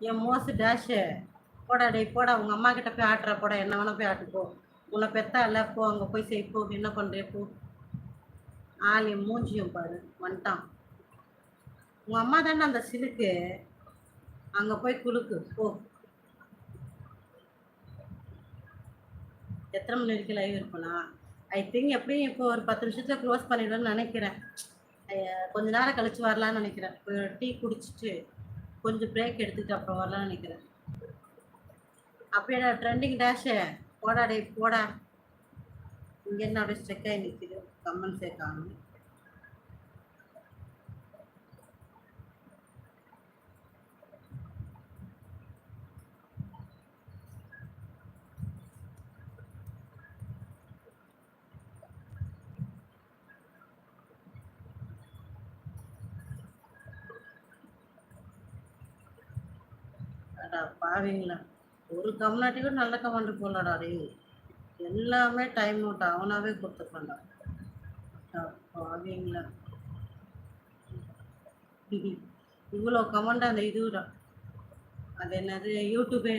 என் மோசு dash போடா டே போடா உங்கள் அம்மா கிட்ட போய் ஆட்டுற போடா என்ன வேணால் போய் ஆட்டுப்போ உன்னை பெத்தா இல்லை போ அங்கே போய் செய் போ என்ன பண்ணுறே போ. ஆள் என் மூஞ்சியும் பாரு வந்துட்டான். உங்கள் அம்மா தானே அந்த சிலுக்கு? அங்கே போய் குலுக்கு போ. எத்தனை மணி வரைக்கும் லைவ் இருப்பனா? ஐ திங்க் எப்படியும் இப்போ ஒரு பத்து நிமிஷத்துல க்ளோஸ் பண்ணிடுவேன்னு நினைக்கிறேன். கொஞ்ச நேரம் கழிச்சு வரலான்னு நினைக்கிறேன். ஒரு டீ குடிச்சிட்டு கொஞ்சம் பிரேக் எடுத்துட்டு அப்புறம் வரலாம்னு நினைக்கிறேன். அப்படியே ட்ரெண்டிங் டேஷு போடா டே போடா. இங்கே என்ன அப்படியே ஸ்ட்ரெக் ஆகி நிற்குது கம்மன் சேர்க்காம அடா பாவீங்களா? ஒரு கம்னாட்டி கூட நல்ல கமெண்ட் போடலடா டேய். எல்லாமே டைம் அவுட் அவனாவே கொடுத்துருப்பான்டா. பாவீங்களா. இவ்வளோ கமெண்ட் அந்த இதுதான் அது என்னது யூடியூபே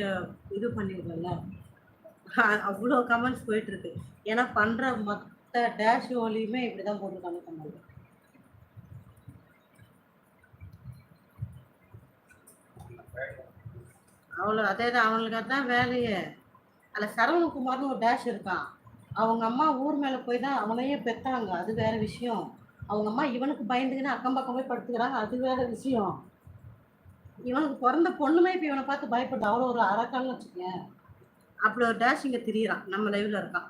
இது பண்ணிடுறல அவ்வளோ கமெண்ட்ஸ் போயிட்டுருக்கு ஏன்னா பண்ணுற மொத்த டேஷ் ஓலியுமே இப்படி தான் போட்டுருக்காங்க கமெண்ட். அவ்வளோ அதே தான் அவங்களுக்கு அதான் வேலையே. அதில் சரவணகுமார்னு ஒரு டேஷ் இருக்கான். அவங்க அம்மா ஊர் மேலே போய் தான் அவனையே பெத்தாங்க. அது வேற விஷயம். அவங்க அம்மா இவனுக்கு பயந்துக்கின்னு அக்கம் பக்கம் போய் படுத்துக்கிறாங்க. அது வேற விஷயம். இவனுக்கு பிறந்த பொண்ணுமே இப்போ இவனை பார்த்து பயப்படுது. அவ்வளோ ஒரு அரக்கான்னு வச்சுக்கேன் அப்படி ஒரு டேஷ் இங்கே திரியிறான். நம்ம லைவ்ல இருக்கான்.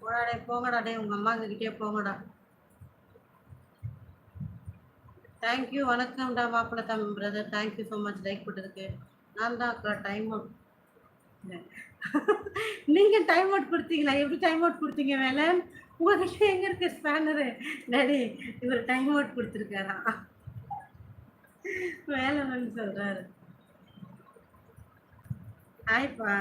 போடாடே போங்கடாடே போங்கடா உங்கள் அம்மா கிட்டே போங்கடா. தேங்க்யூ வணக்கம்டா மாப்பிள்ளை தம்பி brother thank you so much like போட்டதுக்கு. நான் தான் அக்கா டைம் அவுட் நீங்க டைம் அவுட் கொடுத்தீங்களா? எப்படி டைம் அவுட் கொடுத்தீங்க வேலை? உங்ககிட்ட எங்க இருக்கு ஸ்பேனரு டேடி இவர் டைம் அவுட் கொடுத்துருக்காரா? வேலை வந்து சொல்றாரு. ஹாய்ப்பா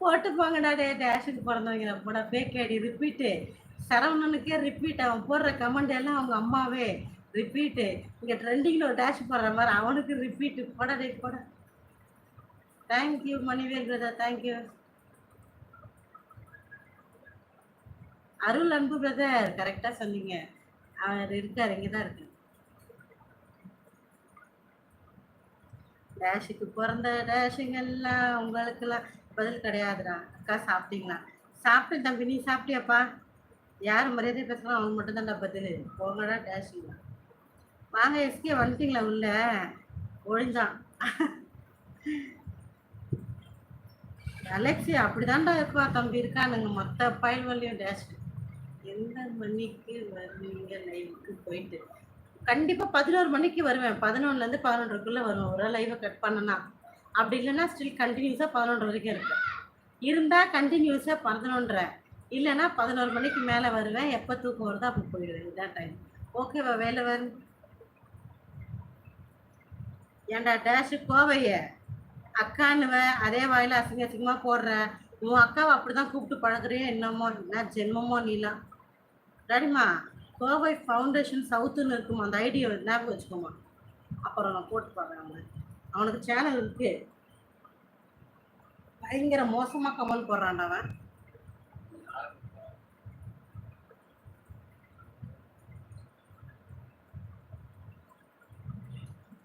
போட்டு போங்கடா டே டேஷுக்கு பிறந்தவங்க. போடா ஃபேக் ஐடி ரிப்பீட்டு சரவணனுக்கே ரிப்பீட் அவன் போடுற கமெண்ட் எல்லாம் அவங்க அம்மாவே ரிப்பீட்டு இங்கே ட்ரெண்டிங்கில் ஒரு டேஷ் போடுற மாதிரி அவனுக்கு ரிப்பீட்டு போட டே போட. Thank you Manivel brother thank you Arul Anbu brother கரெக்டாக சொன்னீங்க. அவர் இருக்கார் இங்கே தான் இருக்கு டேஷுக்கு பிறந்த டேஷுங்கெல்லாம் உங்களுக்கெல்லாம் பதில் கிடையாதுடா. அக்கா சாப்பிட்டீங்களா? சாப்பிட்டேன் தம்பி நீ சாப்பிட்டியாப்பா? யார் மரியாதை பேசுகிறோம் அவங்க மட்டும் தான்டா பதில். போங்கடா டேஷுங்களா வாங்க எஸ்கே வந்துட்டீங்களா உள்ள? ஒழிஞ்சான் அலெக்சி அப்படிதான்டா இருப்பா தம்பி இருக்கானுங்க. மொத்த பயல்வழியும் டேஷ் எந்த மணிக்கு வருவீங்க லைவுக்கு போயிட்டு? கண்டிப்பாக பதினோரு மணிக்கு வருவேன். பதினொன்றுலேருந்து பதினொன்றுக்குள்ளே வருவேன். ஒரு லைவை கட் பண்ணனா. அப்படி இல்லைன்னா ஸ்டில் கண்டினியூஸாக பதினொன்று வரைக்கும் இருப்பேன். இருந்தால் கண்டினியூஸாக பதினொன்றரை. இல்லைன்னா பதினோரு மணிக்கு மேலே வருவேன். எப்போ தூக்கம் வருதோ அப்போ போயிடுவேன். இதான் டைம் ஓகேவா வேலை வரும் ஏன்டா டேஷு கோவைய? அக்கான்னுவ அதே வாயில் அசிங்க அசிங்கமாக போடுற. உன் அக்காவை அப்படி தான் கூப்பிட்டு பழகுறியோ என்னமோ என்ன ஜென்மமோ நீலாம் ரெடிமா கோவை ஃபவுண்டேஷன் சவுத்துன்னு இருக்குமா? அந்த ஐடியா ஞாபகம் வச்சுக்கோமா. அப்புறம் நான் போட்டு பாடுறேன் அவனுக்கு அவனுக்கு சேனல் இருக்கு. பயங்கர மோசமாக கமல் போடுறான்டா அவன்.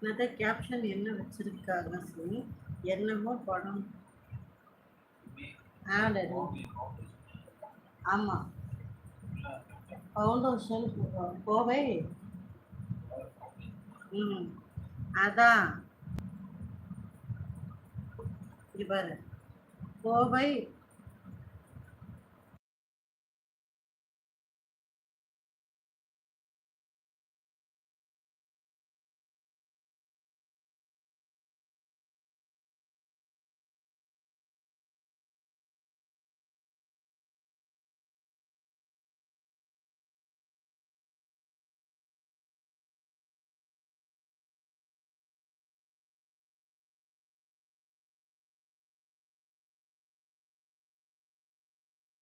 நான் கேப்ஷன் என்ன வச்சிருக்காங்க சொல்லி. என்னமோ படம். ஆட் ஆமாம் ஃபவுண்டேஷன் கோவை ம். அதான். இவர் கோவை